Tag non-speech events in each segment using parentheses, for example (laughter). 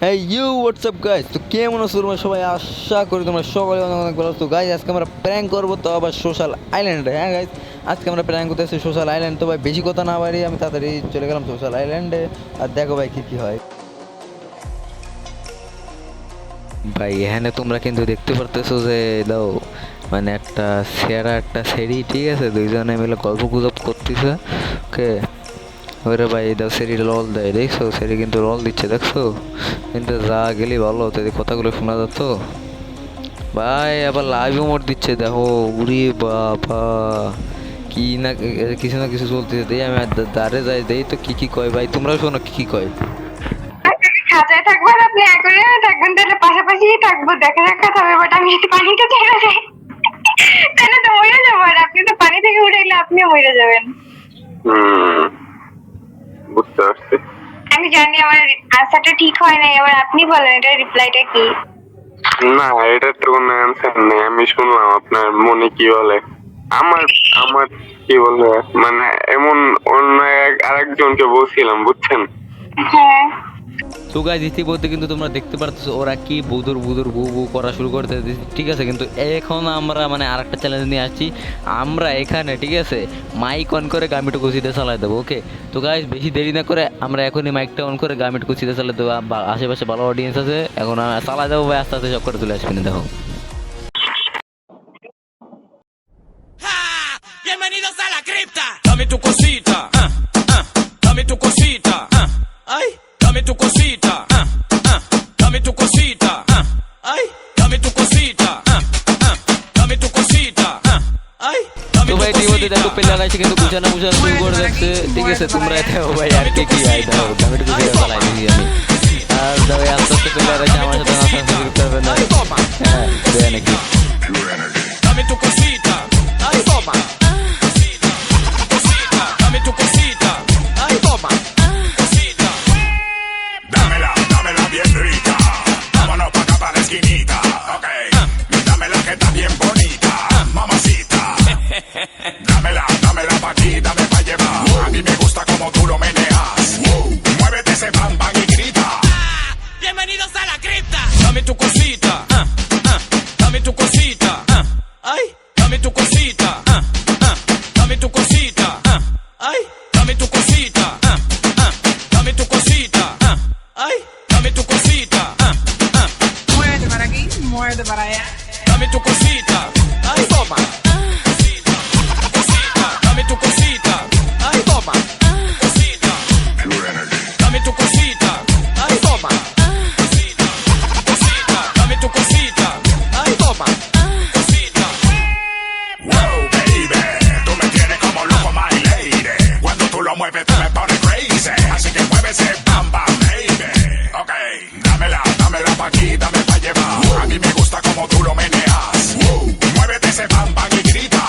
হ্যাঁ you WhatsApp guys তো কেমন আছো তোমরা? সবাই আশা করি তোমরা সকালে অনেক অনেক ভালো তো গাইজ আজকে আমরা প্র্যাঙ্ক করব তো আবার সোশ্যাল আইল্যান্ডে হ্যাঁ গাইজ আজকে আমরা প্র্যাঙ্ক করতে এসেছি সোশ্যাল আইল্যান্ড তো ভাই, বেশি কথা না বাড়ি আমি তাড়াতাড়ি চলে গেলাম সোশ্যাল আইল্যান্ডে আর দেখো ভাই, কী কী হয়। ভাই, এখানে তোমরা কিন্তু দেখতে পারতেছো যে, দাও মানে একটা সেরা একটা সেরি ঠিক আছে? দুইজনে মিলে গল্প গুজব করতেছে ওকে ওরে ভাই দাও সেরি রল দেয় দেখছ? সেরি কিন্তু রল দিচ্ছে দেখছ? কিন্তু যা গেলি ভালো হতো এই কথাগুলো শোনা যেত ভাই আবার লাইভও মোট দিচ্ছে দেখো। উরি বাবা কি না কিছু না কিছু চলতেছে। দেই আমি দাঁড়ে যাই দেই তো কি কি কয় ভাই তোমরা শোনো কি কি কয়। খাঁচায় থাকব আর আপনি অ্যাকোয়ারিয়ামে থাকবেন তাহলে পাশাপাশি থাকব দেখা সাক্ষাৎ হবে বাট আমি যদি পানিতে চলে যাই। তাহলে তো মরে যাব আর আপনি তো পানি থেকে উঠে এলে আপনিও মরে যাবেন। হুম। বুঝতে পারছি। আমি জানি আমার আনসারটা ঠিক হয় নাই এবার আপনি বলেন এটা রিপ্লাইটা কি? না এটার তো কোনো অ্যান্সার নেই আমি শুনলাম আপনার মনে কি বলে। আমার আমার কি বলে মানে এমন অন্য আরেকজনকে বলছিলাম বুঝছেন? হ্যাঁ। তো গাইজ ইতিমধ্যে কিন্তু তোমরা দেখতে পারতেছো ওরা কি বুদুর বুদুর বু বু করা শুরু করতে ঠিক আছে কিন্তু এখন আমরা মানে আরেকটা চ্যালেঞ্জ নিয়ে আসছি আমরা এখানে ঠিক আছে মাইক অন করে গামিটু কুচিতে চালাই দেবো ওকে তো গাইজ বেশি দেরি না করে আমরা এখনই মাইকটা অন করে গামিটু কুচিতে চালাই দেবো আশেপাশে ভালো অডিয়েন্স আছে এখন চালাই দেবো ভাই আস্তে আস্তে সব করে চলে দেখো a la cripta. Dame tu cosita. ah, ah, Dame tu cosita. ah, Ay, dame tu cosita. ইতিমধ্যে দেখো cosita. প্লেয়ার আছে কিন্তু গুছানো গুছানো শুরু করে যাচ্ছে ঠিক আছে তোমরা দেখো ভাই আর কে কি হয় দেখো গামিটু কুচিতে চালাই দিয়েছি আমি আর দেখো এই আস্তে আস্তে প্লেয়ার আছে আমার সাথে নাচা শুরু করতে হবে না হ্যাঁ দেয় নাকি Dame tu cosita. Ay, toma. Cosita. Cosita. Dame tu cosita. Ay, toma. Cosita. Dámela, dámela bien rica. Vámonos pa' acá pa' la esquinita. Ok. Dámela que está bien bonita. Pa' llevar. A mí me gusta como tú lo meneas. Muévete ese bam bam y grita. Bienvenidos a la cripta. Dame tu cosita. ah, ah, Dame tu cosita. bam bam y grita.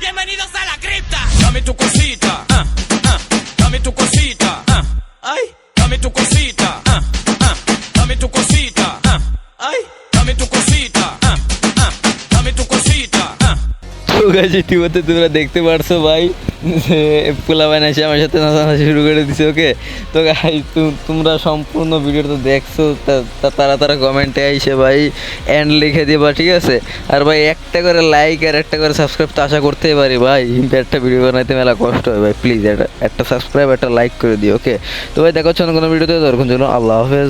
Bienvenidos a la cripta. Dame tu cosita. ah, ah, Dame tu cosita. ah, Ay, dame tu cosita. ah, ah, Dame tu cosita. ah, Ay, dame tu cosita. ah, ah, Dame tu cosita. ah, তো গাছ ইতিমধ্যে তোমরা দেখতে পারছো ভাই (laughs) পোলা বাইন এসে আমার সাথে নাচানাচি শুরু করে দিছে, ওকে? তো গাই তোমরা সম্পূর্ণ ভিডিওটা দেখছ তারা তারা কমেন্টে আইসে ভাই এন্ড লিখে দিবা, ঠিক আছে? আর ভাই, একটা করে লাইক আর একটা করে সাবস্ক্রাইব তো আশা করতেই পারি ভাই একটা ভিডিও বানাইতে মেলা কষ্ট হয় ভাই প্লিজ একটা একটা সাবস্ক্রাইব একটা লাইক করে দিও, ওকে? তো ভাই, দেখা হচ্ছে কোনো ভিডিওতে তখন জন্য আল্লাহ হাফেজ।